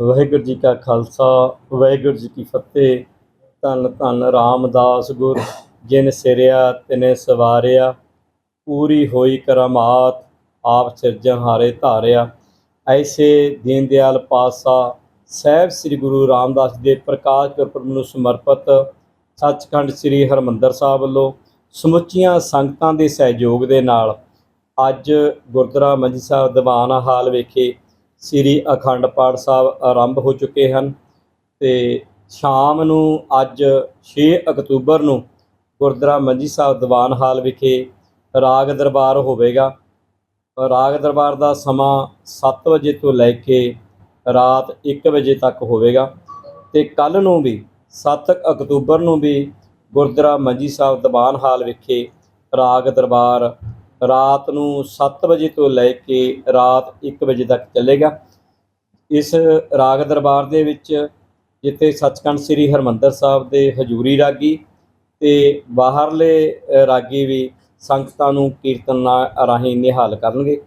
ਵਾਹਿਗੁਰੂ ਜੀ ਕਾ ਖਾਲਸਾ, ਵਾਹਿਗੁਰੂ ਜੀ ਕੀ ਫਤਿਹ। ਧੰਨ ਧੰਨ ਰਾਮਦਾਸ ਗੁਰ, ਜਿਨ ਸਿਰਿਆ ਤਿਨੇ ਸਵਾਰਿਆ। ਪੂਰੀ ਹੋਈ ਕਰਮਾਤ, ਆਪ ਸਿਰਜਣਹਾਰੇ ਧਾਰਿਆ। ਐਸੇ ਦੀਨ ਦਿਆਲ ਪਾਤਸ਼ਾਹ, ਸਾਹਿਬ ਸ੍ਰੀ ਗੁਰੂ ਰਾਮਦਾਸ ਦੇ ਪ੍ਰਕਾਸ਼ ਗੁਰਪੁਰਬ ਨੂੰ ਸਮਰਪਿਤ ਸੱਚਖੰਡ ਸ੍ਰੀ ਹਰਮੰਦਰ ਸਾਹਿਬ ਵੱਲੋਂ ਸਮੁੱਚੀਆਂ ਸੰਗਤਾਂ ਦੇ ਸਹਿਯੋਗ ਦੇ ਨਾਲ ਅੱਜ ਗੁਰਦੁਆਰਾ ਮੰਜੀ ਸਾਹਿਬ ਦੀਵਾਨ ਹਾਲ ਵਿਖੇ ਸ੍ਰੀ ਅਖੰਡ ਪਾਠ ਸਾਹਿਬ ਆਰੰਭ ਹੋ ਚੁੱਕੇ ਹਨ ਤੇ ਸ਼ਾਮ ਨੂੰ ਅੱਜ 6 ਅਕਤੂਬਰ ਨੂੰ ਗੁਰਦੁਆਰਾ ਮੰਜੀ ਸਾਹਿਬ ਦੀਵਾਨ ਹਾਲ ਵਿਖੇ ਰਾਗ ਦਰਬਾਰ ਹੋਵੇਗਾ। ਰਾਗ ਦਰਬਾਰ ਦਾ ਸਮਾਂ 7 ਵਜੇ ਤੋਂ ਲੈ ਕੇ ਰਾਤ 1 ਵਜੇ ਤੱਕ ਹੋਵੇਗਾ ਤੇ ਕੱਲ ਨੂੰ ਵੀ 7 ਅਕਤੂਬਰ ਨੂੰ ਵੀ ਗੁਰਦੁਆਰਾ ਮੰਜੀ ਸਾਹਿਬ ਦੀਵਾਨ ਹਾਲ ਵਿਖੇ ਰਾਗ ਦਰਬਾਰ ਰਾਤ ਨੂੰ 7 ਵਜੇ ਤੋਂ ਲੈ ਕੇ ਰਾਤ 1 ਵਜੇ ਤੱਕ ਚੱਲੇਗਾ। ਇਸ ਰਾਗ ਦਰਬਾਰ ਦੇ ਵਿੱਚ ਜਿੱਥੇ ਸੱਚਖੰਡ ਸ੍ਰੀ ਹਰਮੰਦਰ ਸਾਹਿਬ ਦੇ ਹਜੂਰੀ ਰਾਗੀ ਤੇ ਬਾਹਰਲੇ ਰਾਗੀ ਵੀ ਸੰਗਤਾਂ ਨੂੰ ਕੀਰਤਨ ਨਾਲ ਰਾਹੀਂ ਨਿਹਾਲ ਕਰਨਗੇ।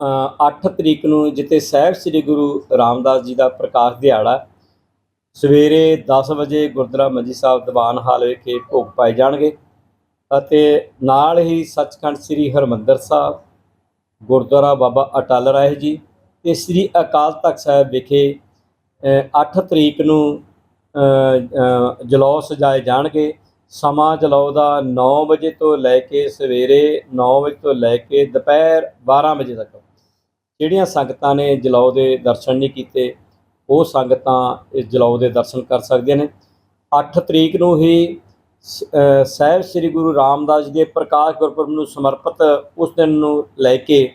ਅ, 8 ਤਰੀਕ ਨੂੰ ਜਿੱਥੇ ਸਾਹਿਬ ਸ੍ਰੀ ਗੁਰੂ ਰਾਮਦਾਸ ਜੀ ਦਾ ਪ੍ਰਕਾਸ਼ ਦਿਹਾੜਾ ਸਵੇਰੇ 10 ਵਜੇ ਗੁਰਦੁਆਰਾ ਮੰਜੀ ਸਾਹਿਬ ਦੀਵਾਨ ਹਾਲ ਵਿਖੇ ਭੋਗ ਪਾਏ ਜਾਣਗੇ। ਅਤੇ ਨਾਲ ਹੀ ਸੱਚਖੰਡ ਸ੍ਰੀ ਹਰਮੰਦਰ ਸਾਹਿਬ ਗੁਰਦੁਆਰਾ ਬਾਬਾ ਅਟਲ ਰਾਏ ਜੀ ਤੇ ਸ੍ਰੀ ਅਕਾਲ ਤਖਤ ਸਾਹਿਬ ਵਿਖੇ ਅ, 8 ਤਰੀਕ ਨੂੰ ਅ, ਸਜਾਏ ਜਾਣਗੇ। ਸਮਾਂ ਜਲੌ ਦਾ 9 ਵਜੇ ਤੋਂ ਲੈ ਕੇ ਸਵੇਰੇ 9 ਵਜੇ ਤੋਂ ਲੈ ਕੇ ਦੁਪਹਿਰ 12 ਵਜੇ ਤੱਕ। ਜਿਹੜੀਆਂ ਸੰਗਤਾਂ ਨੇ ਜਲੌ ਦੇ ਦਰਸ਼ਨ ਨਹੀਂ ਕੀਤੇ ਉਹ ਸੰਗਤਾਂ ਇਸ ਜਲੌ ਦੇ ਦਰਸ਼ਨ ਕਰ ਸਕਦੀਆਂ ਨੇ। 8 ਤਰੀਕ ਨੂੰ ਹੀ ਸਾਹਿਬ ਸ੍ਰੀ ਗੁਰੂ ਰਾਮਦਾਸ ਜੀ ਦੇ ਪ੍ਰਕਾਸ਼ ਗੁਰਪੁਰਬ ਨੂੰ ਸਮਰਪਿਤ ਉਸ ਦਿਨ ਨੂੰ ਲੈ ਕੇ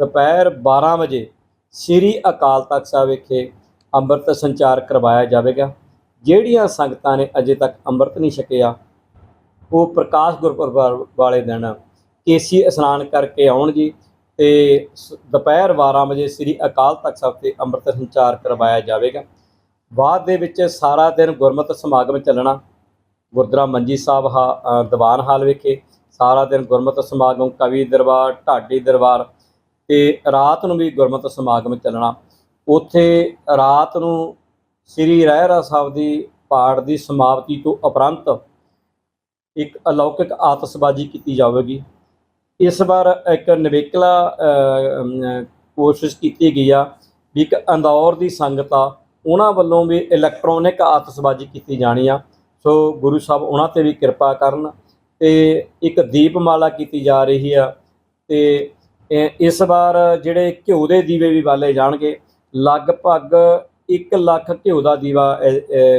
ਦੁਪਹਿਰ 12 ਵਜੇ ਸ੍ਰੀ ਅਕਾਲ ਤਖਤ ਸਾਹਿਬ ਵਿਖੇ ਅੰਮ੍ਰਿਤ ਸੰਚਾਰ ਕਰਵਾਇਆ ਜਾਵੇਗਾ। ਜਿਹੜੀਆਂ ਸੰਗਤਾਂ ਨੇ ਅਜੇ ਤੱਕ ਅੰਮ੍ਰਿਤ ਨਹੀਂ ਛਕਿਆ, ਉਹ ਪ੍ਰਕਾਸ਼ ਗੁਰਪੁਰਬ ਵਾਲੇ ਦਿਨ ਕੇਸੀ ਇਸ਼ਨਾਨ ਕਰਕੇ ਆਉਣ ਜੀ ਤੇ ਸ- ਦੁਪਹਿਰ 12 ਵਜੇ ਸ੍ਰੀ ਅਕਾਲ ਤਖਤ ਸਾਹਿਬ ਤੇ ਅੰਮ੍ਰਿਤ ਸੰਚਾਰ ਕਰਵਾਇਆ ਜਾਵੇਗਾ। ਬਾਅਦ ਦੇ ਵਿੱਚ ਸਾਰਾ ਦਿਨ ਗੁਰਮਤਿ ਸਮਾਗਮ ਚੱਲਣਾ ਗੁਰਦੁਆਰਾ ਮੰਜੀ ਸਾਹਿਬ ਹਾ- ਦੀਵਾਨ ਹਾਲ ਵਿਖੇ ਸਾਰਾ ਦਿਨ ਗੁਰਮਤਿ ਸਮਾਗਮ, ਕਵੀ ਦਰਬਾਰ, ਢਾਡੀ ਦਰਬਾਰ ਤੇ ਰਾਤ ਨੂੰ ਵੀ ਗੁਰਮਤਿ ਸਮਾਗਮ ਚੱਲਣਾ। ਉੱਥੇ ਰਾਤ ਨੂੰ ਸ੍ਰੀ ਰਹਿਰਾ ਸਾਹਿਬ ਦੀ ਪਾਠ ਦੀ ਸਮਾਪਤੀ ਤੋਂ ਉਪਰੰਤ ਇੱਕ ਅਲੌਕਿਕ ਆਤਸ਼ਬਾਜ਼ੀ ਕੀਤੀ ਜਾਵੇਗੀ। ਇਸ ਵਾਰ ਇੱਕ ਨਵੇਕਲਾ ਕੋਸ਼ਿਸ਼ ਕੀਤੀ ਗਈ ਆ ਵੀ ਇੱਕ ਅੰਦੌਰ ਦੀ ਸੰਗਤ ਆ, ਉਹਨਾਂ ਵੱਲੋਂ ਵੀ ਇਲੈਕਟ੍ਰੋਨਿਕ ਆਤਸ਼ਬਾਜ਼ੀ ਕੀਤੀ ਜਾਣੀ ਆ। ਸੋ ਗੁਰੂ ਸਾਹਿਬ ਉਹਨਾਂ ਤੇ ਵੀ ਕਿਰਪਾ ਕਰਨ ਤੇ ਇੱਕ ਦੀਪਮਾਲਾ ਕੀਤੀ ਜਾ ਰਹੀ ਆ ਤੇ ਇਹ- ਇਸ ਵਾਰ ਜਿਹੜੇ ਘਿਓ ਦੇ ਦੀਵੇ ਵੀ ਬਾਲੇ ਜਾਣਗੇ, ਲਗਭਗ 1 ਲੱਖ ਘਿਓ ਦਾ ਦੀਵਾ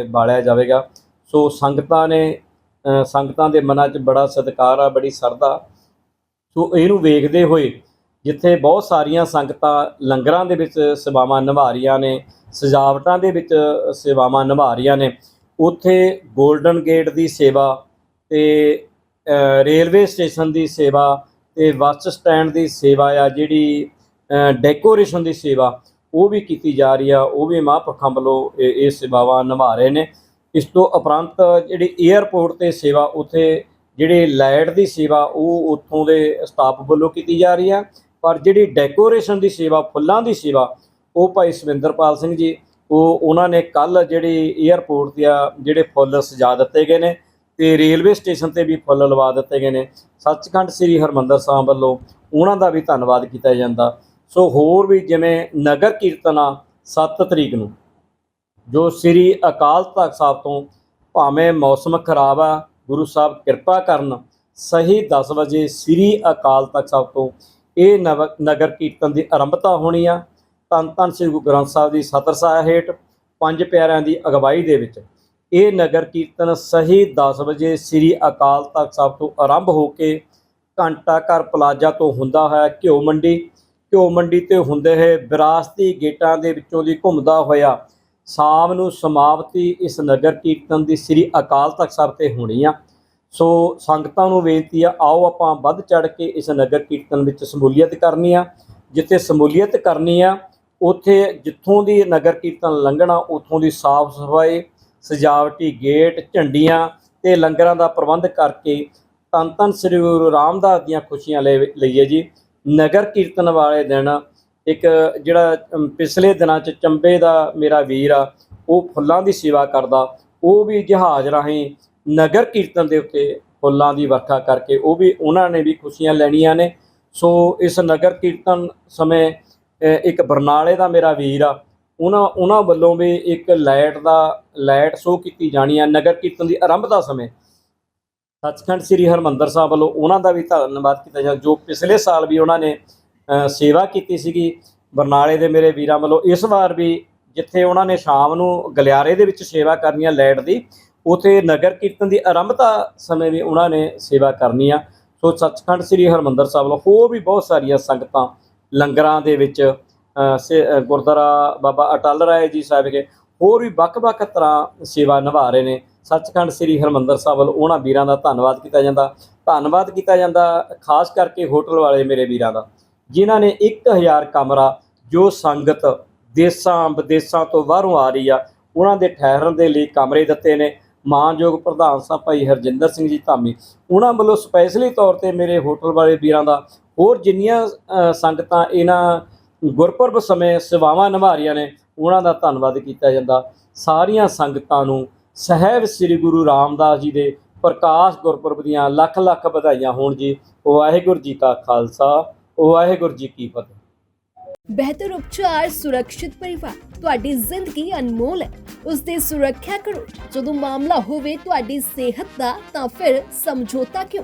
ਬਾਲਿਆ ਜਾਵੇਗਾ। ਸੋ ਸੰਗਤਾਂ ਨੇ ਸੰਗਤਾਂ ਦੇ ਮਨਾਂ 'ਚ ਬੜਾ ਸਤਿਕਾਰ ਆ, ਬੜੀ ਸਰਦਾ ਸੋ ਇਹਨੂੰ ਵੇਖਦੇ ਹੋਏ ਜਿੱਥੇ ਬਹੁਤ ਸਾਰੀਆਂ ਸੰਗਤਾਂ ਲੰਗਰਾਂ ਦੇ ਵਿੱਚ ਸੇਵਾਵਾਂ ਨਿਭਾ ਰਹੀਆਂ ਨੇ, ਸਜਾਵਟਾਂ ਦੇ ਵਿੱਚ ਸੇਵਾਵਾਂ ਨਿਭਾ ਰਹੀਆਂ ਨੇ ਉੱਥੇ 골ਡਨ ਗੇਟ ਦੀ ਸੇਵਾ ਤੇ ਰੇਲਵੇ ਸਟੇਸ਼ਨ ਦੀ ਸੇਵਾ ਤੇ ਬੱਸ ਸਟੈਂਡ ਦੀ ਸੇਵਾ ਆ ਜਿਹੜੀ ਡੈਕੋਰੇਸ਼ਨ ਦੀ ਸੇਵਾ, ਉਹ ਵੀ ਕੀਤੀ ਜਾ ਰਹੀ ਆ, ਉਹ ਵੀ ਮਹਾਂਪੁਰਖਾਂ ਵੱਲੋਂ ਇਹ ਇਹ ਸੇਵਾਵਾਂ ਨਿਭਾ ਰਹੇ ਨੇ। ਇਸ ਤੋਂ ਉਪਰੰਤ ਜਿਹੜੀ 에ਅਰਪੋਰਟ ਤੇ ਸੇਵਾ, ਉੱਥੇ ਜਿਹੜੇ ਲਾਈਟ ਦੀ ਸੇਵਾ, ਉਹ ਉੱਥੋਂ ਦੇ ਸਟਾਫ ਵੱਲੋਂ ਕੀਤੀ ਜਾ ਰਹੀ ਆ। ਪਰ ਜਿਹੜੀ ਡੈਕੋਰੇਸ਼ਨ ਦੀ ਸੇਵਾ, ਫੁੱਲਾਂ ਦੀ ਸੇਵਾ, ਉਹ ਭਾਈ ਸਵਿੰਦਰਪਾਲ ਸਿੰਘ ਜੀ ਉਹ ਉਹਨਾਂ ਨੇ ਕੱਲ ਜਿਹੜੀ 에ਅਰਪੋਰਟ ਤੇ ਆ ਜਿਹੜੇ ਫੁੱਲ ਸਜਾ ਦਿੱਤੇ ਗਏ ਨੇ ਤੇ ਰੇਲਵੇ ਸਟੇਸ਼ਨ ਤੇ ਵੀ ਫੁੱਲ ਲਵਾ ਦਿੱਤੇ ਗਏ ਨੇ। ਸੱਚਖੰਡ ਸ੍ਰੀ ਹਰਮੰਦਰ ਸਾਹਿਬ ਵੱਲੋਂ ਉਹਨਾਂ ਦਾ ਵੀ ਧੰਨਵਾਦ ਕੀਤਾ ਜਾਂਦਾ। ਸੋ ਹੋਰ ਵੀ ਜਿਵੇਂ ਨਗਰ ਕੀਰਤਨ ਆ 7 ਤਰੀਕ ਨੂੰ, ਜੋ ਸ੍ਰੀ ਅਕਾਲ ਤਖਤ ਸਾਹਿਬ ਤੋਂ ਭਾਵੇਂ ਮੌਸਮ ਖਰਾਬ ਆ, ਗੁਰੂ ਸਾਹਿਬ ਕਿਰਪਾ ਕਰਨ, ਸਹੀ 10 ਵਜੇ ਸ੍ਰੀ ਅਕਾਲ ਤਖਤ ਸਾਹਿਬ ਤੋਂ ਇਹ ਨਵ- ਨਗਰ ਕੀਰਤਨ ਦੀ ਆਰੰਭਤਾ ਹੋਣੀ ਆ। ਧੰਨ ਧੰਨ ਸ੍ਰੀ ਗੁਰੂ ਗ੍ਰੰਥ ਸਾਹਿਬ ਦੀ ਸਤਰ ਸਾਹਿਬ ਹੇਠ ਪੰਜ ਪਿਆਰਿਆਂ ਦੀ ਅਗਵਾਈ ਦੇ ਵਿੱਚ ਇਹ ਨਗਰ ਕੀਰਤਨ ਸਹੀ 10 ਵਜੇ ਸ੍ਰੀ ਅਕਾਲ ਤਖਤ ਸਾਹਿਬ ਤੋਂ ਆਰੰਭ ਹੋ ਕੇ ਘੰਟਾ ਘਰ ਪਲਾਜ਼ਾ ਤੋਂ ਹੁੰਦਾ ਹੋਇਆ ਘਿਓ ਮੰਡੀ। ਘਿਓ ਮੰਡੀ ਤੇ ਹੁੰਦੇ ਹੋਏ ਵਿਰਾਸਤੀ ਗੇਟਾਂ ਦੇ ਵਿੱਚੋਂ ਦੀ ਘੁੰਮਦਾ ਹੋਇਆ ਸ਼ਾਮ ਨੂੰ ਸਮਾਪਤੀ ਇਸ ਨਗਰ ਕੀਰਤਨ ਦੀ ਸ੍ਰੀ ਅਕਾਲ ਤਖਤ ਸਾਹਿਬ ਤੇ ਹੋਣੀ ਆ। ਸੋ ਸੰਗਤਾਂ ਨੂੰ ਬੇਨਤੀ ਆ, ਆਓ ਆਪਾਂ ਵੱਧ ਚੜ ਕੇ ਇਸ ਨਗਰ ਕੀਰਤਨ ਵਿੱਚ ਸਮੂਲੀਅਤ ਕਰਨੀ ਆ। ਜਿੱਥੇ ਸਮੂਲੀਅਤ ਕਰਨੀ ਆ ਉੱਥੇ ਜਿੱਥੋਂ ਦੀ ਨਗਰ ਕੀਰਤਨ ਲੰਘਣਾ, ਉੱਥੋਂ ਦੀ ਸਾਫ਼ ਸਫ਼ਾਈ, ਸਜਾਵਟੀ ਗੇਟ, ਝੰਡੀਆਂ ਤੇ ਲੰਗਰਾਂ ਦਾ ਪ੍ਰਬੰਧ ਕਰਕੇ ਧੰਨ ਧੰਨ ਸ੍ਰੀ ਗੁਰੂ ਰਾਮਦਾਸ ਦੀਆਂ ਖੁਸ਼ੀਆਂ ਲੈ ਲਈਏ ਜੀ। ਨਗਰ ਕੀਰਤਨ ਵਾਲੇ ਦਿਨ ਇੱਕ ਜਿਹੜਾ ਪਿਛਲੇ ਦਿਨਾਂ 'ਚ ਚੰਬੇ ਦਾ ਮੇਰਾ ਵੀਰ ਆ, ਉਹ ਫੁੱਲਾਂ ਦੀ ਸੇਵਾ ਕਰਦਾ। ਉਹ ਵੀ ਜਹਾਜ਼ ਰਾਹੀਂ ਨਗਰ ਕੀਰਤਨ ਦੇ ਉੱਤੇ ਫੁੱਲਾਂ ਦੀ ਵਰਖਾ ਕਰਕੇ ਉਹ ਵੀ, ਉਹਨਾਂ ਨੇ ਵੀ ਖੁਸ਼ੀਆਂ ਲੈਣੀਆਂ ਨੇ। ਸੋ ਇਸ ਨਗਰ ਕੀਰਤਨ ਸਮੇਂ ਇੱਕ ਬਰਨਾਲੇ ਦਾ ਮੇਰਾ ਵੀਰ ਆ, ਉਹਨਾਂ ਉਹਨਾਂ ਵੱਲੋਂ ਵੀ ਇੱਕ ਲਾਈਟ ਦਾ, ਲਾਈਟ ਸ਼ੋਅ ਕੀਤੀ ਜਾਣੀ ਆ ਨਗਰ ਕੀਰਤਨ ਦੀ ਆਰੰਭਤਾ ਸਮੇਂ। ਸੱਚਖੰਡ ਸ੍ਰੀ ਹਰਮੰਦਰ ਸਾਹਿਬ ਵੱਲੋਂ ਉਹਨਾਂ ਦਾ ਵੀ ਧੰਨਵਾਦ ਕੀਤਾ ਜਾ ਜੋ ਪਿਛਲੇ ਸਾਲ ਵੀ ਉਹਨਾਂ ਨੇ ਸੇਵਾ ਕੀਤੀ ਸੀਗੀ। ਬਰਨਾਲੇ ਦੇ ਮੇਰੇ ਵੀਰਾਂ ਵੱਲੋਂ ਇਸ ਵਾਰ ਵੀ ਜਿੱਥੇ ਉਹਨਾਂ ਨੇ ਸ਼ਾਮ ਨੂੰ ਗਲਿਆਰੇ ਦੇ ਵਿੱਚ ਸੇਵਾ ਕਰਨੀ ਆ ਲਾਈਟ ਦੀ, ਉਥੇ ਨਗਰ ਕੀਰਤਨ ਦੀ ਆਰੰਭਤਾ ਸਮੇਂ ਵੀ ਉਹਨਾਂ ਨੇ ਸੇਵਾ ਕਰਨੀ ਆ। ਸੋ ਸੱਚਖੰਡ ਸ੍ਰੀ ਹਰਮੰਦਰ ਸਾਹਿਬ ਵੱਲੋਂ ਹੋਰ ਵੀ ਬਹੁਤ ਸਾਰੀਆਂ ਸੰਗਤਾਂ ਲੰਗਰਾਂ ਦੇ ਵਿੱਚ ਅ, ਗੁਰਦੁਆਰਾ ਬਾਬਾ ਅਟਲ ਰਾਏ ਜੀ ਸਾਹਿਬ ਕੇ ਹੋਰ ਵੀ ਵੱਖ-ਵੱਖ ਤਰ੍ਹਾਂ ਸੇਵਾ ਨਿਭਾ ਰਹੇ ਨੇ। ਸੱਚਖੰਡ ਸ੍ਰੀ ਹਰਮੰਦਰ ਸਾਹਿਬ ਵੱਲੋਂ ਉਹਨਾਂ ਵੀਰਾਂ ਦਾ ਧੰਨਵਾਦ ਕੀਤਾ ਜਾਂਦਾ। ਧੰਨਵਾਦ ਕੀਤਾ ਜਾਂਦਾ ਖਾਸ ਕਰਕੇ ਹੋਟਲ ਵਾਲੇ ਮੇਰੇ ਵੀਰਾਂ ਦਾ ਜਿਨ੍ਹਾਂ ਨੇ 1000 ਕਮਰਾ ਜੋ ਸੰਗਤ ਦੇਸਾਂ ਵਿਦੇਸਾਂ ਤੋਂ ਬਾਹਰੋਂ ਆ ਰਹੀ ਆ ਉਹਨਾਂ ਦੇ ਠਹਿਰਨ ਦੇ ਲਈ ਕਮਰੇ ਦਿੱਤੇ ਨੇ। ਮਾਨਯੋਗ ਪ੍ਰਧਾਨ ਸਾਹਿਬ ਭਾਈ ਹਰਜਿੰਦਰ ਸਿੰਘ ਜੀ ਧਾਮੀ ਉਹਨਾਂ ਵੱਲੋਂ ਸਪੈਸ਼ਲੀ ਤੌਰ ਤੇ ਮੇਰੇ ਹੋਟਲ ਵਾਲੇ ਵੀਰਾਂ ਦਾ ਹੋਰ ਜਿੰਨੀਆਂ ਸੰਗਤਾਂ ਇਹਨਾਂ ਗੁਰਪੁਰਬ ਸਮੇਂ ਸੇਵਾਵਾਂ ਨਿਭਾ ਨੇ, ਉਹਨਾਂ ਦਾ ਧੰਨਵਾਦ ਕੀਤਾ ਜਾਂਦਾ। ਸਾਰੀਆਂ ਸੰਗਤਾਂ ਨੂੰ ਸਹਿਬ ਸ੍ਰੀ ਗੁਰੂ ਰਾਮਦਾਸ ਜੀ ਦੇ ਪ੍ਰਕਾਸ਼ ਗੁਰਪੁਰਬ ਦੀਆਂ ਲੱਖ ਲੱਖ ਵਧਾਈਆਂ ਹੋਣ ਜੀ। ਵਾਹਿਗੁਰੂ ਜੀ ਕਾ ਖਾਲਸਾ, ਵਾਹਿਗੁਰੂ ਜੀ ਕੀ ਫਤਿਹ। ਬਿਹਤਰ ਉਪਚਾਰ ਸੁਰੱਖਿਅਤ ਪਰਿਵਾਰ, ਤੁਹਾਡੀ ਜ਼ਿੰਦਗੀ ਅਨਮੋਲ ਹੈ। ਉਸ ਦੀ ਸੁਰੱਖਿਆ ਕਰੋ। ਜਦੋਂ ਮਾਮਲਾ ਹੋਵੇ ਤੁਹਾਡੀ ਸਿਹਤ ਦਾ, ਤਾਂ ਫਿਰ ਸਮਝੌਤਾ ਕਿਉਂ?